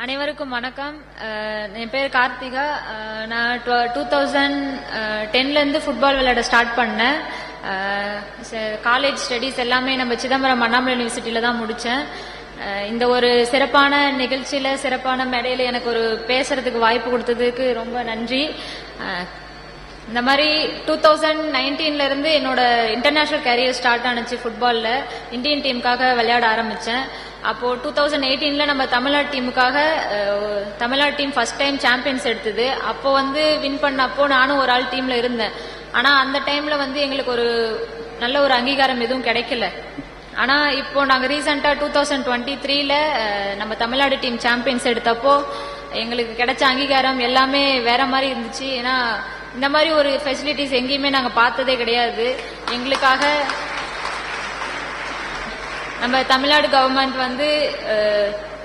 அனைவருக்கும் வணக்கம். என் பேர் கார்த்திகா. நான் டூ தௌசண்ட் டென்லேருந்து ஃபுட்பால் விளையாட ஸ்டார்ட் பண்ணேன். காலேஜ் ஸ்டடீஸ் எல்லாமே நம்ம சிதம்பரம் அண்ணாமலை யூனிவர்சிட்டியில் தான் முடித்தேன் இந்த ஒரு சிறப்பான நிகழ்ச்சியில் சிறப்பான மேடையில் எனக்கு ஒரு பேசுறதுக்கு வாய்ப்பு கொடுத்ததுக்கு ரொம்ப நன்றி. இந்த மாதிரி டூ தௌசண்ட் நைன்டீன்ல இருந்து என்னோட இன்டர்நேஷனல் கேரியர் ஸ்டார்ட் ஆனிச்சு ஃபுட்பாலில் இந்தியன் டீமுக்காக விளையாட ஆரம்பித்தேன் அப்போ டூ தௌசண்ட் எயிட்டீன்ல நம்ம Tamil Nadu டீமுக்காக Tamil Nadu team first time champions எடுத்தது. அப்போ வந்து வின் பண்ணப்போ நானும் ஒரு ஆள் டீம்ல இருந்தேன். ஆனா அந்த டைம்ல வந்து எங்களுக்கு ஒரு நல்ல ஒரு அங்கீகாரம் எதுவும் கிடைக்கல. ஆனா இப்போ நாங்க ரீசெண்டா டூ தௌசண்ட் டுவெண்ட்டி த்ரீல நம்ம தமிழ்நாடு டீம் சாம்பியன்ஸ் எடுத்தப்போ எங்களுக்கு கிடைச்ச அங்கீகாரம் எல்லாமே வேற மாதிரி இருந்துச்சு. ஏன்னா இந்த மாதிரி ஒரு ஃபெசிலிட்டிஸ் எங்கேயுமே நாங்க பார்த்ததே கிடையாது. எங்களுக்காக நம்ம தமிழ்நாடு கவர்மெண்ட் வந்து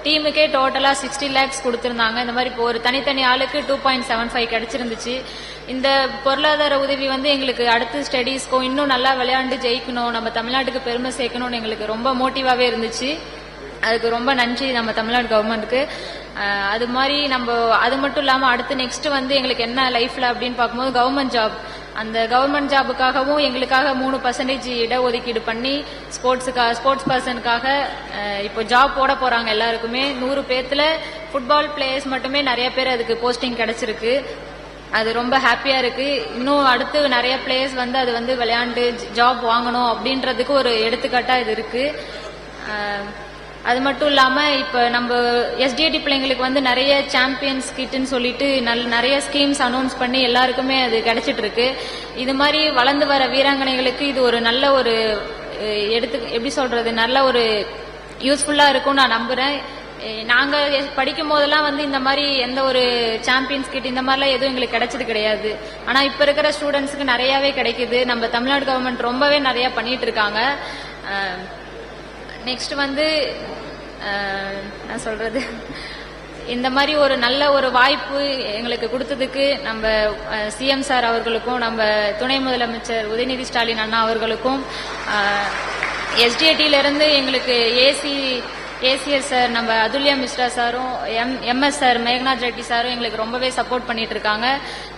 டீமுக்கே டோட்டலா சிக்ஸ்டி லேக்ஸ் கொடுத்துருந்தாங்க. இந்த மாதிரி இப்போ ஒரு தனித்தனி ஆளுக்கு டூ பாயிண்ட் செவன் ஃபைவ் கிடைச்சிருந்துச்சு. இந்த பொருளாதார உதவி வந்து எங்களுக்கு அடுத்து ஸ்டடீஸ்க்கும் இன்னும் நல்லா விளையாண்டு ஜெயிக்கணும் நம்ம தமிழ்நாட்டுக்கு பெருமை சேர்க்கணும்னு எங்களுக்கு ரொம்ப மோட்டிவாவே இருந்துச்சு. அதுக்கு ரொம்ப நன்றி நம்ம தமிழ்நாடு கவர்மெண்ட்டுக்கு அது மாதிரி நம்ம அது மட்டும் இல்லாம அடுத்து நெக்ஸ்ட் வந்து எங்களுக்கு என்ன லைஃப்ல அப்படின்னு பார்க்கும்போது கவர்மெண்ட் ஜாப் அந்த கவர்மெண்ட் ஜாபுக்காகவும் எங்களுக்காக மூணு பர்சன்டேஜ் இடஒதுக்கீடு பண்ணி ஸ்போர்ட்ஸுக்காக ஸ்போர்ட்ஸ் பர்சனுக்காக இப்போ ஜாப் போட போறாங்க எல்லாருக்குமே. நூறு பேர்த்துல ஃபுட்பால் பிளேயர்ஸ் மட்டுமே நிறைய பேர் அதுக்கு போஸ்டிங் கிடைச்சிருக்கு. அது ரொம்ப ஹாப்பியா இருக்கு. இன்னும் அடுத்து நிறைய பிளேயர்ஸ் வந்து அது வந்து விளையாண்டு ஜாப் வாங்கணும் அப்படின்றதுக்கு ஒரு எடுத்துக்காட்டா இது இருக்கு. அது மட்டும் இல்லாம இப்ப நம்ம எஸ்டிஏடி பிள்ளைங்களுக்கு வந்து நிறைய சாம்பியன்ஸ் கிட்னு சொல்லிட்டு நல்ல நிறைய ஸ்கீம்ஸ் அனௌன்ஸ் பண்ணி எல்லாருக்குமே அது கிடைச்சிட்டு இருக்கு இது மாதிரி வளர்ந்து வர வீராங்கனைகளுக்கு இது ஒரு நல்ல ஒரு எடுத்து எப்படி சொல்றது நல்ல ஒரு யூஸ்ஃபுல்லா இருக்கும்னு நான் நம்புறேன். நாங்கள் நாங்க எஸ்- படிக்கும் போதெல்லாம் வந்து இந்த மாதிரி எந்த ஒரு சாம்பியன்ஸ் கிட் இந்த மாதிரிலாம் எதுவும் எங்களுக்கு கிடைச்சது கிடையாது. ஆனா இப்ப இருக்கிற ஸ்டூடெண்ட்ஸுக்கு நிறையவே கிடைக்குது. நம்ம தமிழ்நாடு கவர்மெண்ட் ரொம்பவே நிறைய பண்ணிட்டு இருக்காங்க. நெக்ஸ்ட் வந்து நான் சொல்றது இந்த மாதிரி ஒரு நல்ல ஒரு வாய்ப்பு எங்களுக்கு கொடுத்ததுக்கு நம்ம சிஎம் சார் அவர்களுக்கும் நம்ம துணை முதலமைச்சர் உதயநிதி ஸ்டாலின் அண்ணா அவர்களுக்கும் எஸ்டிஏடியிலிருந்து எங்களுக்கு ஏசி ஏசிஎஸ் சார் நம்ம அதுல்யா மிஸ்ரா சாரும் M MS sir Meghanath Reddy சாரும் எங்களுக்கு ரொம்பவே சப்போர்ட் பண்ணிட்டு இருக்காங்க.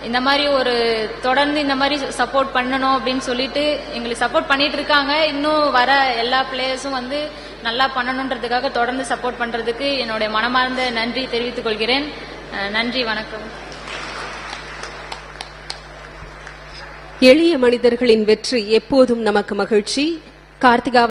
இந்த மாதிரி ஒரு தொடர்ந்து இந்த மாதிரி சப்போர்ட் பண்ணணும் அப்படின்னு சொல்லிட்டு எங்களுக்கு சப்போர்ட் பண்ணிட்டு இருக்காங்க. இன்னும் வர எல்லா பிளேயர்ஸும் வந்து நல்லா பண்ணணுன்றதுக்காக தொடர்ந்து சப்போர்ட் பண்றதுக்கு என்னுடைய மனமார்ந்த நன்றி தெரிவித்துக் கொள்கிறேன். நன்றி வணக்கம். எளிய மனிதர்களின் வெற்றி எப்போதும் நமக்கு மகிழ்ச்சி. கார்த்திகா